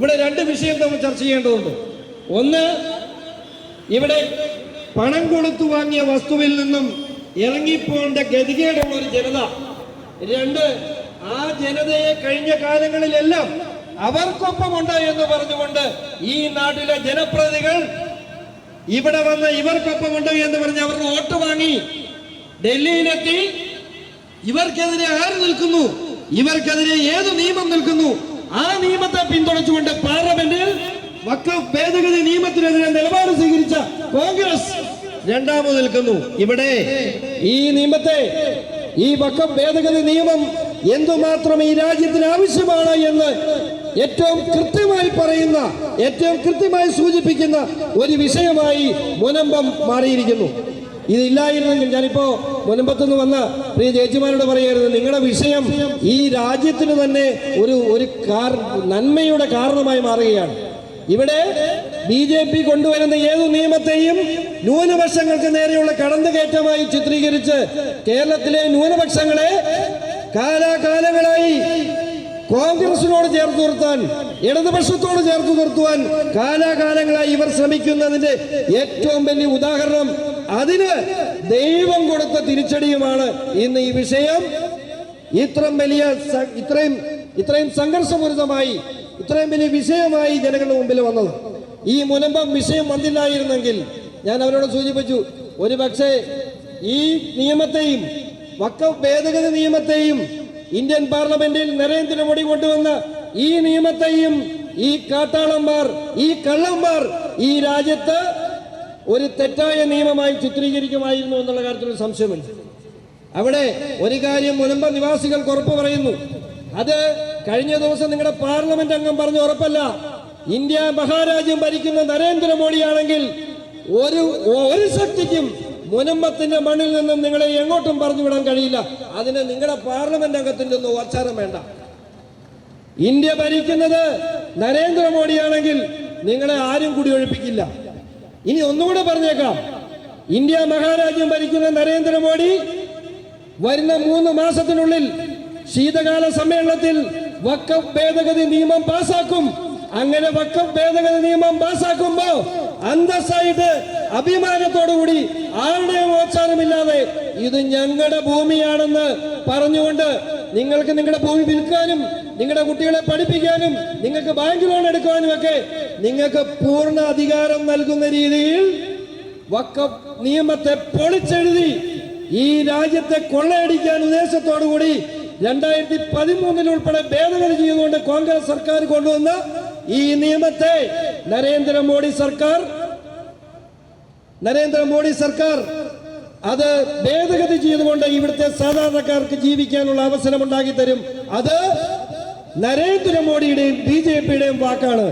ഇവിടെ രണ്ട് വിഷയം നമ്മൾ ചർച്ച ചെയ്യേണ്ടതുണ്ട്. ഒന്ന് ഇവിടെ പണം കൊടുത്തു വാങ്ങിയ വസ്തുവിൽ നിന്നും ഇറങ്ങിപ്പോണ്ട ഗതികേടുള്ള ഒരു ജനത. രണ്ട് ആ ജനതയെ കഴിഞ്ഞ കാലങ്ങളിലെല്ലാം അവർക്കൊപ്പമുണ്ട് എന്ന് പറഞ്ഞുകൊണ്ട് ഈ നാട്ടിലെ ജനപ്രതികൾ ഇവിടെ വന്ന് ഇവർക്കൊപ്പമുണ്ട് എന്ന് പറഞ്ഞ് അവർ വോട്ട് വാങ്ങി ഡൽഹിയിലെത്തി. ഇവർക്കെതിരെ ആര് നിൽക്കുന്നു? ഇവർക്കെതിരെ ഏത് നിയമം നിൽക്കുന്നു? ആ നിയമത്തെ പിന്തുണച്ചുകൊണ്ട് പാർലമെന്റിൽ വക്കഫ് ഭേദഗതി നിയമത്തിനെതിരെ നിലപാട് സ്വീകരിച്ച കോൺഗ്രസ് രണ്ടാമത് നിൽക്കുന്നു. ഇവിടെ ഈ നിയമത്തെ ഈ വക്കഫ് ഭേദഗതി നിയമം എന്തുമാത്രം ഈ രാജ്യത്തിന് ആവശ്യമാണ് എന്ന് ഏറ്റവും കൃത്യമായി പറയുന്ന ഏറ്റവും കൃത്യമായി സൂചിപ്പിക്കുന്ന ഒരു വിഷയമായി മുനമ്പം മാറിയിരിക്കുന്നു. ഇതില്ലായിരുന്നെങ്കിൽ ഞാനിപ്പോ മുൻപത്തുനിന്ന് വന്ന പ്രിയ ചേച്ചിമാരോട് പറയായിരുന്നു നിങ്ങളുടെ വിഷയം ഈ രാജ്യത്തിന് തന്നെ ഒരു ഒരു നന്മയുടെ കാരണമായി മാറുകയാണ്. ഇവിടെ ബി ജെ പി കൊണ്ടുവരുന്ന ഏതു നിയമത്തെയും ന്യൂനപക്ഷങ്ങൾക്ക് നേരെയുള്ള കടന്നുകയറ്റമായി ചിത്രീകരിച്ച് കേരളത്തിലെ ന്യൂനപക്ഷങ്ങളെ കാലാകാലങ്ങളായി കോൺഗ്രസിനോട് ചേർത്ത് നിർത്താൻ ഇടതുപക്ഷത്തോട് ചേർത്ത് നിർത്തുവാൻ കാലാകാലങ്ങളായി ഇവർ ശ്രമിക്കുന്നതിന്റെ ഏറ്റവും വലിയ ഉദാഹരണം അതിന് ദൈവം കൊടുത്ത തിരിച്ചടിയുമാണ് ഇന്ന് ഈ വിഷയം. ഇത്രയും വലിയ ഇത്രയും ഇത്രയും സംഘർഷപൂരിതമായി ഇത്രയും വലിയ വിഷയമായി ജനങ്ങളുടെ മുമ്പിൽ വന്നത്. ഈ മുനമ്പം വിഷയം വന്നില്ലായിരുന്നെങ്കിൽ ഞാൻ അവരോട് സൂചിപ്പിച്ചു ഒരു പക്ഷേ ഈ നിയമത്തെയും വക്ക ഭേദഗതി നിയമത്തെയും ഇന്ത്യൻ പാർലമെന്റിൽ നരേന്ദ്രമോദി കൊണ്ടുവന്ന ഈ നിയമത്തെയും ഈ കാട്ടാളന്മാർ ഈ കള്ളന്മാർ ഈ രാജ്യത്ത് ഒരു തെറ്റായ നിയമമായി ചിത്രീകരിക്കുമായിരുന്നു എന്നുള്ള കാര്യത്തിൽ ഒരു സംശയമില്ല അവിടെ ഒരു കാര്യം മുനമ്പ നിവാസികൾക്ക് ഉറപ്പ് പറയുന്നു. അത് കഴിഞ്ഞ ദിവസം നിങ്ങളുടെ പാർലമെന്റ് അംഗം പറഞ്ഞു ഉറപ്പല്ല. ഇന്ത്യ മഹാരാജ്യം ഭരിക്കുന്ന നരേന്ദ്രമോദിയാണെങ്കിൽ ഒരു ഒരു ശക്തിക്കും മുനമ്പത്തിന്റെ മണ്ണിൽ നിന്നും നിങ്ങളെ എങ്ങോട്ടും പറഞ്ഞു വിടാൻ കഴിയില്ല. അതിന് നിങ്ങളുടെ പാർലമെന്റ് അംഗത്തിന്റെ ഒന്നും ഓച്ചാരം വേണ്ട. ഇന്ത്യ ഭരിക്കുന്നത് നരേന്ദ്രമോദിയാണെങ്കിൽ നിങ്ങളെ ആരും കൂടി ഒഴിപ്പിക്കില്ല ഇനി ഒന്നുകൂടെ പറഞ്ഞേക്കാം. ഇന്ത്യ മഹാരാജ്യം ഭരിക്കുന്ന നരേന്ദ്രമോദി വരുന്ന മൂന്ന് മാസത്തിനുള്ളിൽ ശീതകാല സമ്മേളനത്തിൽ വക്കഫ് ഭേദഗതി നിയമം പാസാക്കും. അങ്ങനെ വക്കഫ് ഭേദഗതി നിയമം പാസാക്കുമ്പോ അന്തസ്സായിട്ട് അഭിമാനത്തോടുകൂടി ആരുടെയും ഓച്ചാരമില്ലാതെ ഇത് ഞങ്ങളുടെ ഭൂമിയാണെന്ന് പറഞ്ഞുകൊണ്ട് നിങ്ങൾക്ക് നിങ്ങളുടെ ഭൂമി വിൽക്കാനും നിങ്ങളുടെ കുട്ടികളെ പഠിപ്പിക്കാനും നിങ്ങൾക്ക് ബാങ്ക് ലോൺ എടുക്കാനും ഒക്കെ നിങ്ങൾക്ക് പൂർണ അധികാരം നൽകുന്ന രീതിയിൽ വക്കഫ് നിയമത്തെ പൊളിച്ചെഴുതി ഈ രാജ്യത്തെ കൊള്ളയടിക്കാൻ ഉദ്ദേശത്തോടുകൂടി രണ്ടായിരത്തി പതിമൂന്നിൽ ഉൾപ്പെടെ ഭേദഗതി ചെയ്തുകൊണ്ട് കോൺഗ്രസ് സർക്കാർ കൊണ്ടുവന്ന ഈ നിയമത്തെ നരേന്ദ്രമോദി സർക്കാർ നരേന്ദ്രമോദി സർക്കാർ അത് ഭേദഗതി ചെയ്തുകൊണ്ട് ഇവിടുത്തെ സാധാരണക്കാർക്ക് ജീവിക്കാനുള്ള അവസരം ഉണ്ടാക്കി തരും. അത് നരേന്ദ്രമോദിയുടെയും ബി ജെ പിയുടെയും വാക്കാണ്.